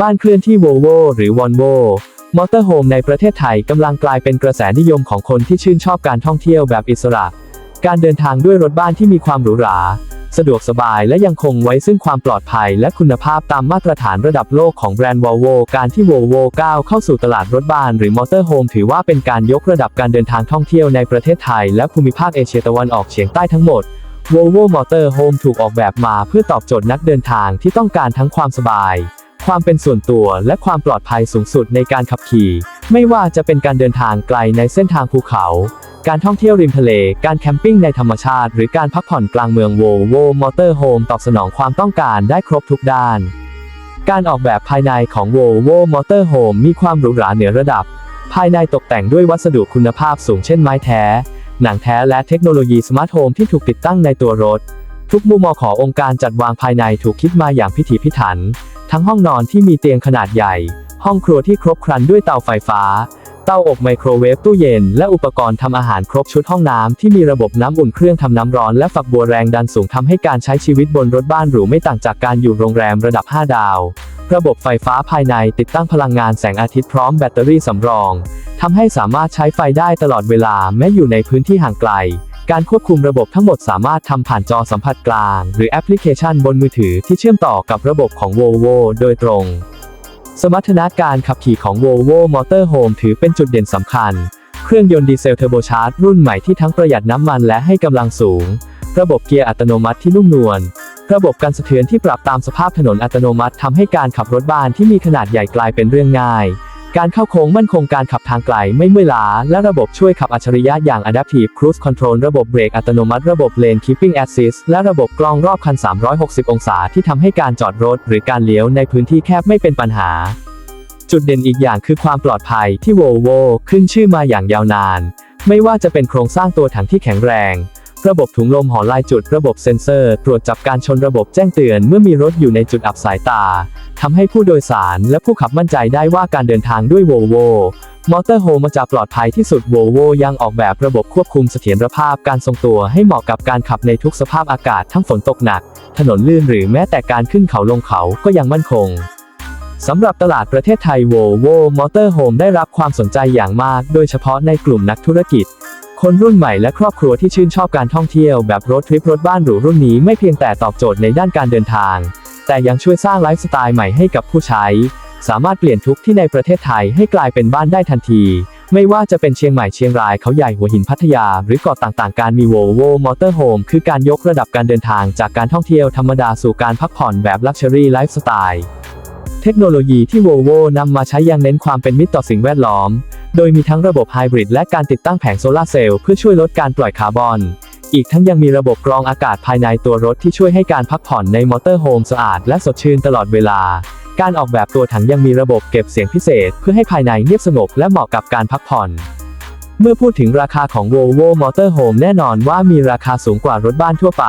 บ้านเคลื่อนที่ Volvo หรือ Volvo มอเตอร์โฮมในประเทศไทยกำลังกลายเป็นกระแสนิยมของคนที่ชื่นชอบการท่องเที่ยวแบบอิสระ การเดินทางด้วยรถบ้านที่มีความหรูหรา สะดวกสบายและยังคงไว้ซึ่งความปลอดภัยและคุณภาพตามมาตรฐานระดับโลกของแบรนด์ Volvo การที่ Volvo ก้าวเข้าสู่ตลาดรถบ้านหรือมอเตอร์โฮมถือว่าเป็นการยกระดับการเดินทางท่องเที่ยวในประเทศไทยและภูมิภาคเอเชียตะวันออกเฉียงใต้ทั้งหมด Volvo Motor Home ถูกออกแบบมาเพื่อตอบโจทย์นักเดินทางที่ต้องการทั้งความสบาย ความเป็นส่วนตัวและความปลอดภัยสูงสุดในการขับขี่ ไม่ว่าจะเป็นการเดินทางไกลในเส้นทางภูเขา การท่องเที่ยวริมทะเล การแคมปิ้งในธรรมชาติ หรือการพักผ่อนกลางเมือง Volvo Motor Home ตอบสนองความต้องการได้ครบทุกด้าน การออกแบบภายในของ Volvo Motor Home มีความหรูหราเหนือระดับ ภายในตกแต่งด้วยวัสดุคุณภาพสูงเช่นไม้แท้ หนังแท้และเทคโนโลยีสมาร์ทโฮมที่ถูกติดตั้งในตัวรถ ทุกมุมมองขององค์การจัดวางภายในถูกคิดมาอย่างพิถีพิถัน ทั้งห้องนอนที่มีเตียงขนาดใหญ่ ห้องครัวที่ครบครันด้วยเตาไฟฟ้า เตาอบไมโครเวฟตู้เย็น และอุปกรณ์ทำอาหารครบชุดห้องน้ำที่มีระบบน้ำอุ่นเครื่องทำน้ำร้อนและฝักบัวแรงดันสูงทำให้การใช้ชีวิตบนรถบ้านหรูไม่ต่างจากการอยู่โรงแรมระดับ 5 ดาว ระบบไฟฟ้าภายในติดตั้งพลังงานแสงอาทิตย์พร้อมแบตเตอรี่สำรองทำให้สามารถใช้ไฟได้ตลอดเวลาแม้อยู่ในพื้นที่ห่างไกล การควบคุมระบบทั้งหมดสามารถทำผ่านจอสัมผัสกลาง หรือแอปพลิเคชันบนมือถือที่เชื่อมต่อกับระบบของ Volvo โดยตรง สมรรถนะการขับขี่ของ Volvo Motorhome ถือเป็นจุดเด่นสำคัญ เครื่องยนต์ดีเซลเทอร์โบชาร์จรุ่นใหม่ที่ทั้งประหยัดน้ำมันและให้กำลังสูง ระบบเกียร์อัตโนมัติที่นุ่มนวล ระบบการสะเทือนที่ปรับตามสภาพถนนอัตโนมัติทำให้การขับรถบ้านที่มีขนาดใหญ่กลายเป็นเรื่องง่าย การเข้าโค้งมั่นคงการขับทางไกลไม่เมื่อยล้า และระบบช่วยขับอัจฉริยะอย่าง Adaptive Cruise Control ระบบเบรกอัตโนมัติระบบ Lane Keeping Assist และระบบกล้องรอบคัน 360 องศาที่ทำให้การจอดรถ หรือการเลี้ยวในพื้นที่แคบไม่เป็นปัญหา จุดเด่นอีกอย่างคือความปลอดภัยที่ Volvo ขึ้นชื่อมาอย่างยาวนาน ไม่ว่าจะเป็นโครงสร้างตัวถังที่แข็งแรง ระบบถุงลมห่อลายจุด ระบบเซ็นเซอร์ ตรวจจับการชนระบบแจ้งเตือนเมื่อมีรถอยู่ในจุดอับสายตาทำให้ผู้โดยสารและผู้ขับมั่นใจได้ว่าการเดินทางด้วย Volvo Motorhome จะปลอดภัยที่สุด Volvo ยังออกแบบระบบควบคุมเสถียรภาพการทรงตัวให้เหมาะกับการขับในทุกสภาพอากาศทั้งฝนตกหนัก ถนนลื่นหรือแม้แต่การขึ้นเขาลงเขาก็ยังมั่นคงสำหรับตลาดประเทศไทย Volvo Motorhome ได้รับความสนใจอย่างมาก โดยเฉพาะในกลุ่มนักธุรกิจ คนรุ่นใหม่และครอบครัวที่ชื่นชอบการท่องเที่ยวแบบรถทริปรถบ้านหรูรุ่นนี้ไม่เพียงแต่ตอบโจทย์ในด้านการเดินทาง แต่ยังช่วยสร้างไลฟ์สไตล์ใหม่ให้กับผู้ใช้ สามารถเปลี่ยนทุกที่ในประเทศไทยให้กลายเป็นบ้านได้ทันที ไม่ว่าจะเป็นเชียงใหม่เชียงรายเขาใหญ่หัวหินพัทยา หรือเกาะต่างๆ การมี Volvo Motorhome คือการยกระดับการเดินทางจากการท่องเที่ยวธรรมดาสู่การพักผ่อนแบบ Luxury Lifestyle เทคโนโลยีที่ Volvo นำมาใช้ยังเน้นความเป็นมิตรต่อสิ่งแวดล้อม โดยมีทั้งระบบไฮบริดและการติดตั้งแผงโซลาร์เซลล์เพื่อช่วยลดการปล่อยคาร์บอน อีกทั้งยังมีระบบกรองอากาศภายในตัวรถที่ช่วยให้การพักผ่อนในมอเตอร์โฮมสะอาดและสดชื่นตลอดเวลา การออกแบบตัวถังยังมีระบบเก็บเสียงพิเศษ เพื่อให้ภายในเงียบสงบและเหมาะกับการพักผ่อน เมื่อพูดถึงราคาของ Volvo Motorhome แน่นอนว่ามีราคาสูงกว่ารถบ้านทั่วไป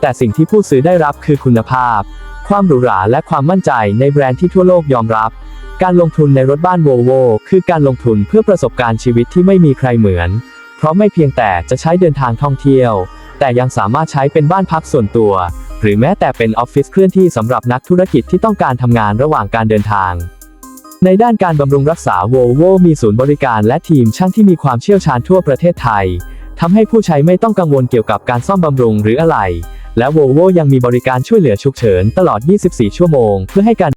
แต่สิ่งที่ผู้ซื้อได้รับคือคุณภาพ ความหรูหราและความมั่นใจในแบรนด์ที่ทั่วโลกยอมรับ การลงทุนในรถบ้าน Volvo คือการลงทุนเพื่อประสบการณ์ชีวิตที่ไม่มีใครเหมือน เพราะไม่เพียงแต่จะใช้เดินทางท่องเที่ยว แต่ยังสามารถใช้เป็นบ้านพักส่วนตัว หรือแม้แต่เป็นออฟฟิศเคลื่อนที่สำหรับนักธุรกิจที่ต้องการทำงานระหว่างการเดินทาง ในด้านการบำรุงรักษา Volvo มีศูนย์บริการและทีมช่างที่มีความเชี่ยวชาญทั่วประเทศไทยทำให้ผู้ใช้ไม่ต้องกังวลเกี่ยวกับการซ่อมบำรุงหรืออะไร และ Volvo ยังมีบริการช่วยเหลือฉุกเฉินตลอด 24 ชั่วโมง เพื่อให้การ